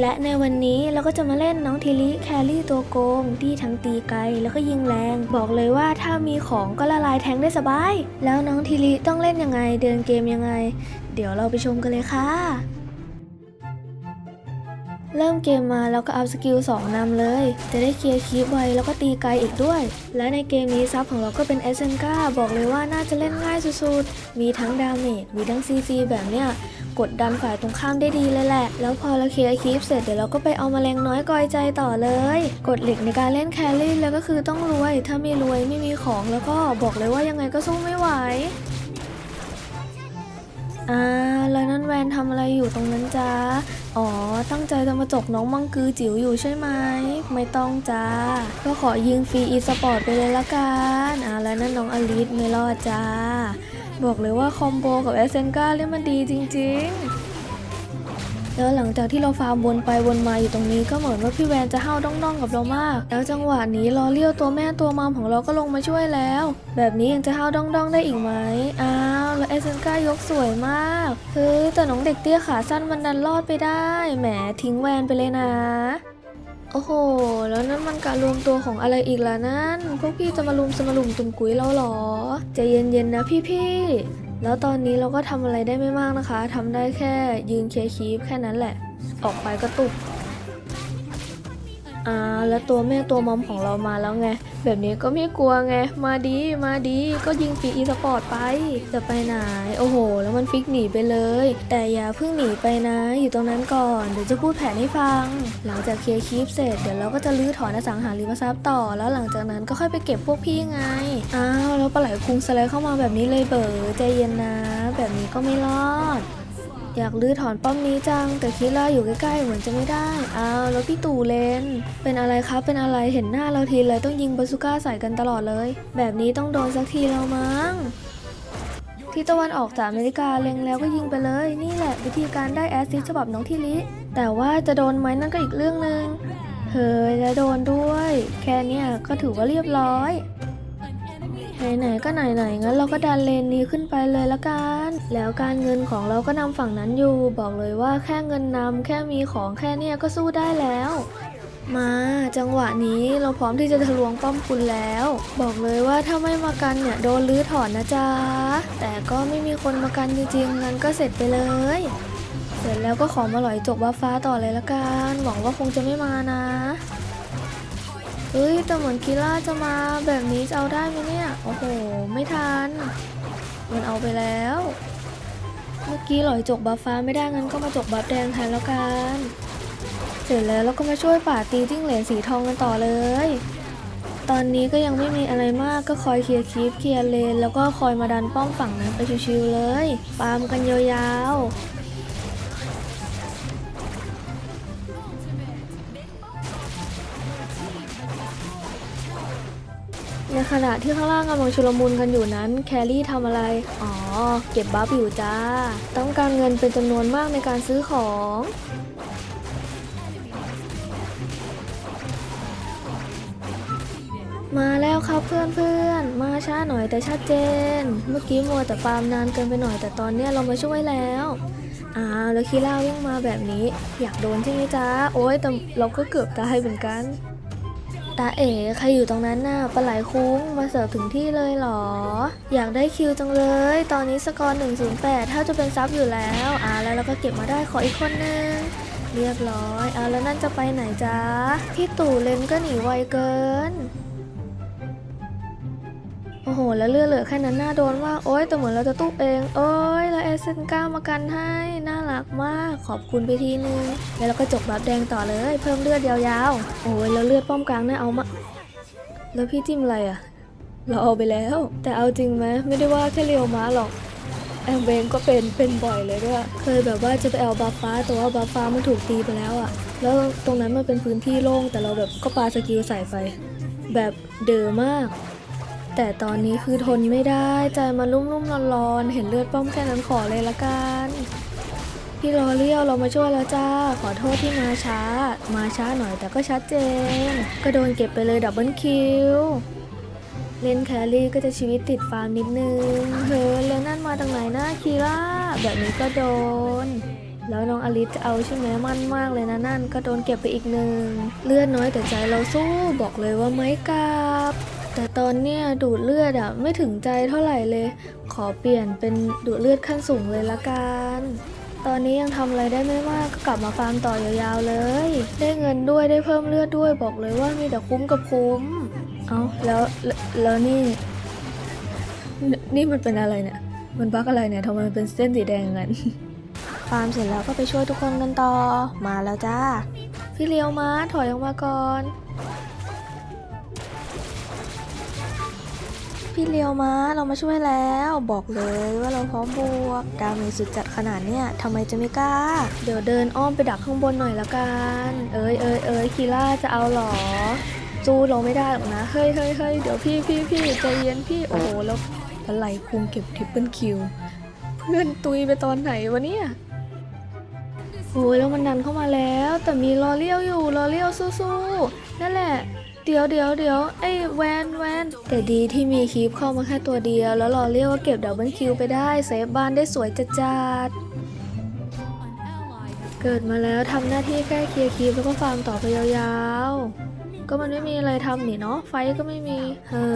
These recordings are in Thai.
และในวันนี้เราก็จะมาเล่นน้องทิลิแครี่ตัวโกงที่ทั้งตีไกลแล้วก็ยิงแรง บอกเลยว่าถ้ามีของก็ละลายแทงได้สบาย แล้วน้องทิลิต้องเล่นยังไงเดินเกมยังไง เดี๋ยวเราไปชมกันเลยค่ะ เริ่มเกมมาเราก็อัพสกิล2นำเลย จะได้เคลียร์คีปไวแล้วก็ตีไกลอีกด้วย และในเกมนี้ซับของเราก็เป็นเอเซนกาบอกเลยว่าน่าจะเล่นง่ายสุดๆ มีทั้งดาเมจมีทั้งซีซีแบบเนี้ยกดดันฝ่ายตรงข้ามได้ดีเลยแหละ แล้วพอเราเคลียร์คีปเสร็จเดี๋ยวเราก็ไปเอามาแรงน้อยกอยใจต่อเลยกฎเหล็กในการเล่นแครี่แล้วก็คือต้องรวย ถ้าไม่รวยไม่มีของแล้วก็บอกเลยว่ายังไงก็สู้ไม่ไหว อ่าแล้วนั่นแวนทำอะไรอยู่ตรงนั้นจ้าอ๋อ ตั้งใจจะมาจกน้องมังกือจิ๋วอยู่ใช่ไหม ไม่ต้องจ้า ก็ขอยิงฟรีอีสปอร์ตไปเลยละกันอ่าแล้วนั่นน้องอลิสไม่รอดจ้า บอกเลยว่าคอมโบกับเอเซนกาเล่นมันดีจริง ๆ แล้วหลังจากที่เราฟาร์มวนไปวนมาอยู่ตรงนี้ก็เหมือนว่าพี่แวนจะเห้าวด้องๆกับเรามาก แล้วจังหวะนี้ลอเลี้ยวตัวแม่ตัวมามของเราก็ลงมาช่วยแล้ว แบบนี้ยังจะเห้าวด้องๆได้อีกไหมอ้าวแล้วเอเซนก้ายกสวยมากเฮ้ยแต่น้องเด็กเตี้ยขาสั้นมันดันรอดไปได้แหมทิ้งแวนไปเลยนะโอ้โห แล้วนั่นมันการรวมตัวของอะไรอีกล่ะนั่น พวกพี่จะมารุมสมารุมตุ่มกุ๋ยเราเหรอ ใจเย็นๆนะพี่ๆ แล้วตอนนี้เราก็ทำอะไรได้ไม่มากนะคะทำได้แค่ยืนเคลียร์คีฟแค่นั้นแหละ ออกไปก็ตุบ อ่าแล้วตัวแม่ตัวมอมของเรามาแล้วไง แบบนี้ก็ไม่กลัวไง มาดีมาดีก็ยิงฟรีอีสปอร์ตไป จะไปไหน โอ้โห แล้วมันฟิกหนีไปเลย แต่อย่าเพิ่งหนีไปนะ อยู่ตรงนั้นก่อน เดี๋ยวจะพูดแผนให้ฟัง หลังจากเคลียร์คีปเสร็จ เดี๋ยวเราก็จะลื้อถอนอสังหาริมทรัพย์ต่อ แล้วหลังจากนั้นก็ค่อยไปเก็บพวกพี่ไง อ้าว แล้วปลาไหลคุงสไลด์เข้ามาแบบนี้เลยเบอร์ใจเย็นนะ แบบนี้ก็ไม่รอด อยากลื้อถอนป้อมนี้จัง แต่คิดล่าอยู่ใกล้ๆเหมือนจะไม่ได้อ้าวแล้วพี่ตู่เลน เป็นอะไรครับเป็นอะไรเห็นหน้าเราทีเลยต้องยิงบาซูก้าใส่กันตลอดเลย แบบนี้ต้องโดนสักทีแล้วมั้งที่ตะวันออกจากอเมริกาเล็งแล้วก็ยิงไปเลย นี่แหละวิธีการได้แอสซิสฉบับน้องทิลิแต่ว่าจะโดนไหมนั่นก็อีกเรื่องหนึ่งเฮ้ยแล้วโดนด้วย แค่เนี้ยก็ถือว่าเรียบร้อย ไหนๆก็ไหนๆงั้นเราก็ดันเลนนี้ขึ้นไปเลยละกัน แล้วการเงินของเราก็นำฝั่งนั้นอยู่ บอกเลยว่าแค่เงินนำแค่มีของแค่เนี้ยก็สู้ได้แล้วมาจังหวะนี้เราพร้อมที่จะทะลวงป้อมคุณแล้ว บอกเลยว่าถ้าไม่มากันเนี่ยโดนลื้อถอนนะจ๊ะ แต่ก็ไม่มีคนมากันจริงๆงั้นก็เสร็จไปเลย เสร็จแล้วก็ขอมาหลอยจกบัฟฟ้าต่อเลยละกัน หวังว่าคงจะไม่มานะ เฮ้ย แต่เหมือนกีล่าจะมาแบบนี้จะเอาได้ไหมเนี่ย โอ้โห ไม่ทัน มันเอาไปแล้ว เมื่อกี้หลอยจกบัฟฟ้าไม่ได้งั้นก็มาจกบัฟแดงแทนแล้วกัน เสร็จแล้วเราก็มาช่วยป่าตีจิ้งเหลนสีทองกันต่อเลย ตอนนี้ก็ยังไม่มีอะไรมากก็คอยเคลียร์คีปเคลียร์เลน แล้วก็คอยมาดันป้อมฝั่งนั้นไปชิวๆเลยฟาร์มกันยาวๆ ขณะที่ข้างล่างกำลังชุลมุนกันอยู่นั้น แครี่ทำอะไร อ๋อ เก็บบัฟอยู่จ้า ต้องการเงินเป็นจำนวนมากในการซื้อของมาแล้วครับเพื่อนๆมาช้าหน่อยแต่ชัดเจน เมื่อกี้มัวแต่ฟาร์มนานเกินไปหน่อยแต่ตอนเนี้ยเรามาช่วยแล้วอ้าวแล้วคีล่าวิ่งมาแบบนี้ อยากโดนใช่ไหมจ๊ะโอ๊ยแต่เราก็เกือบตายเหมือนกัน ตาเอ๋ใครอยู่ตรงนั้นน่ะปลาไหลคุ้งมาเสิร์ฟถึงที่เลยเหรอ อยากได้คิวจังเลย ตอนนี้สกอร์ 108 ถ้าจะเป็นซับอยู่แล้วอ่าแล้วเราก็เก็บมาได้ขออีกคนนึงเรียบร้อยอ่าแล้วนั่นจะไปไหนจ๊ะพี่ตู่เลนก็หนีไวเกิน โอ้โห แล้วเลือดเหลือแค่นั้นน่าโดนมากโอ๊ยแต่เหมือนเราจะตุ๊บเองโอ๊ยแล้วเอเซนก้ามากันให้น่ารักมากขอบคุณไปทีนึงแล้วเราก็จกบัฟแดงต่อเลยเพิ่มเลือดยาวๆ โอ้ยแล้วเลือดป้อมกลางน่าเอามา แล้วพี่จิ้มอะไรอะเราเอาไปแล้ว แต่เอาจริงไหมไม่ได้ว่าแค่เรียวม้าหรอกแอมเบงก็เป็นเป็นบ่อยเลยด้วย เคยแบบว่าจะไปเอาบัฟฟ้าแต่ว่าบัฟฟ้ามันถูกตีไปแล้วอะแล้วตรงนั้นมันเป็นพื้นที่โล่งแต่เราแบบก็ปาสกิลใส่ไป แบบเดอมาก แต่ตอนนี้คือทนไม่ได้ใจมันรุ่มรุ่มร้อนร้อนๆเห็นเลือดป้อมแค่นั้นขอเลยละกันพี่รอเลี้ยวเรามาช่วยแล้วจ้า ขอโทษที่มาช้า มาช้าหน่อยแต่ก็ชัดเจน ก็โดนเก็บไปเลยดับเบิลคิวเล่นแครี่ก็จะชีวิตติดฟาร์มนิดนึงเฮ้ยแล้วนั่นมาจากไหนนะคีร่าแบบนี้ก็โดน แล้วน้องอลิสจะเอาใช่ไหมมั่นมากเลยนะนั่นก็โดนเก็บไปอีกหนึ่งเลือดน้อยแต่ใจเราสู้บอกเลยว่าไม่กลับ แต่ตอนเนี้ยดูดเลือดอะไม่ถึงใจเท่าไหร่เลย ขอเปลี่ยนเป็นดูดเลือดขั้นสูงเลยละกัน ตอนนี้ยังทำอะไรได้ไม่มากก็กลับมาฟาร์มต่อยาวๆเลย ได้เงินด้วยได้เพิ่มเลือดด้วยบอกเลยว่ามีแต่คุ้มกับคุ้ม เอาแล้วแล้วแล้วนี่นนี่มันเป็นอะไรเนี่ย มันบั๊กอะไรเนี่ยทำไมมันเป็นเส้นสีแดงงั้นฟาร์มเสร็จแล้วก็ไปช่วยทุกคนกันต่อ มาแล้วจ้า พี่เลียวมาถอยออกมาก่อน พี่เลียวมาเรามาช่วยแล้วบอกเลยว่าเราพร้อมบวกดาเมจสุดจัดขนาดเนี้ยทำไมจะไม่กล้า เดี๋ยวเดินอ้อมไปดักข้างบนหน่อยละกัน เอ้ยเอ้ยเอ้ยคีล่าจะเอาหรอสู้เราไม่ได้หรอกนะ เฮ้ยเฮ้ยเฮ้ยเดี๋ยวพี่พี่พี่ใจเย็นพี่โอ้โหแล้วอะไรคุงเก็บทริปเปิลคิวเพื่อนตุยไปตอนไหนวะเนี่ยโอ้ยแล้วมันดันเข้ามาแล้ว แต่มีลอเลี้ยวอยู่ลอเลี้ยวสู้ๆนั่นแหละ เดี๋ยวเดี๋ยวเดี๋ยวไอ้แวนแวนแต่ดีที่มีคีปเข้ามาแค่ตัวเดียว แล้วรอเลี้ยวก็เก็บดับเบิลคิวไปได้เซฟบ้านได้สวยจัดจัด เกิดมาแล้วทำหน้าที่แค่เคลียร์คีปแล้วก็ฟาร์มต่อไปยาวๆ ก็มันไม่มีอะไรทำนี่เนาะไฟก็ไม่มี เฮ้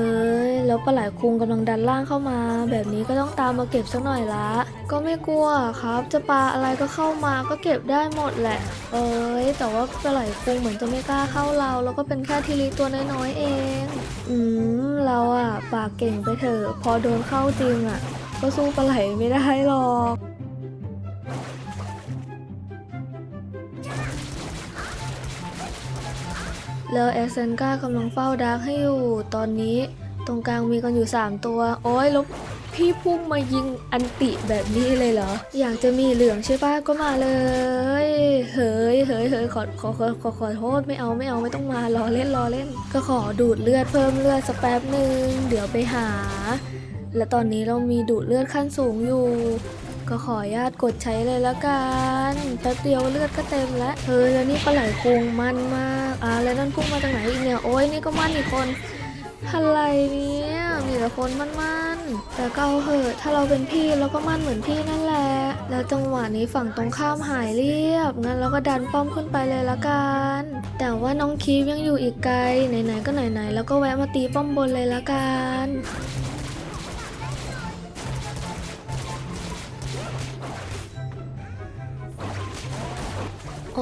ย แล้วปลาไหลคุงกำลังดันล่างเข้ามา แบบนี้ก็ต้องตามมาเก็บสักหน่อยละ ก็ไม่กลัวครับ จะปลาอะไรก็เข้ามาก็เก็บได้หมดแหละ เอ้ย แต่ว่าปลาไหลคุงเหมือนจะไม่กล้าเข้าเรา แล้วก็เป็นแค่ทีลีตัวน้อยๆเอง อืม เราอะปากเก่งไปเถอะ พอโดนเข้าจริงอะก็สู้ปลาไหลไม่ได้หรอก แล้วเอเซนก้ากำลังเฝ้าดาร์กให้อยู่ ตอนนี้ตรงกลางมีกันอยู่ 3 ตัว โอ้ยล้วพี่พุ่งมายิงอันติแบบนี้เลยเหรอ อยากจะมีเหลืองใช่ปะก็มาเลย เฮ้ยเฮ้ยเฮ้ยขอขอขอขอขอโทษไม่เอาไม่เอาไม่ต้องมารอเล่นรอเล่น ก็ขอดูดเลือดเพิ่มเลือดสักแป๊บหนึ่งเดี๋ยวไปหา และตอนนี้เรามีดูดเลือดขั้นสูงอยู่ ก็ขออนุญาตกดใช้เลยละกันแป๊บเดียวเลือดก็เต็มแล้วเฮ้ยแล้วนี่ปลาไหลคุงมันมากอ่าแล้วนั่นพุ่งมาจากไหนอีกเนี่ยโอ้ยนี่ก็มันอีกคนอะไรเนี่ยมีแต่คนมันมันแต่ก็เอาเหอะถ้าเราเป็นพี่เราก็มันเหมือนพี่นั่นแหละ แล้วจังหวะนี้ฝั่งตรงข้ามหายเรียบงั้นเราก็ดันป้อมขึ้นไปเลยละกัน แต่ว่าน้องคีฟยังอยู่อีกไกลไหนๆก็ไหนๆแล้วก็แวะมาตีป้อมบนเลยละกัน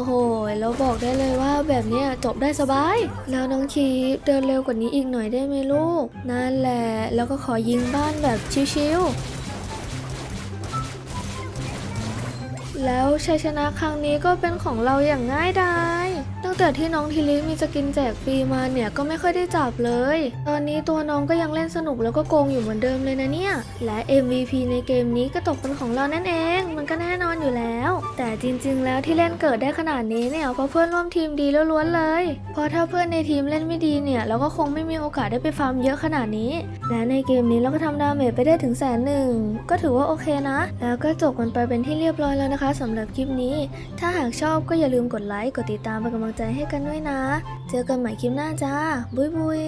อ้โห แล้วบอกได้เลยว่าแบบเนี้ยจบได้สบาย แล้วน้องคีฟเดินเร็วกว่านี้อีกหน่อยได้ไหมลูก นั่นแหละ แล้วก็ขอยิงบ้านแบบชิวๆแล้วชัยชนะครั้งนี้ก็เป็นของเราอย่างง่ายดาย แต่ที่น้องทีลิมีสกินแจกฟรีมาเนี่ยก็ไม่ค่อยได้จับเลย ตอนนี้ตัวน้องก็ยังเล่นสนุกแล้วก็โกงอยู่เหมือนเดิมเลยนะเนี่ย และ MVP ในเกมนี้ก็ตกเป็นของเรานั่นเอง มันก็แน่นอนอยู่แล้ว แต่จริงๆ แล้วที่เล่นเกิดได้ขนาดนี้เนี่ยเพราะเพื่อนร่วมทีมดีล้วนๆเลย เพราะถ้าเพื่อนในทีมเล่นไม่ดีเนี่ยเราก็คงไม่มีโอกาสได้ไปฟาร์มเยอะขนาดนี้ และในเกมนี้เราก็ทำดาเมจไปได้ถึงแสนหนึ่งก็ถือว่าโอเคนะ แล้วก็จบกันไปเป็นที่เรียบร้อยแล้วนะคะสำหรับคลิปนี้ ถ้าหากชอบก็อย่าลืมกดไลค์กดติดตามเป็นกำลังใจให้กันด้วยนะ เจอกันใหม่คลิปหน้าจ้า บุยบุย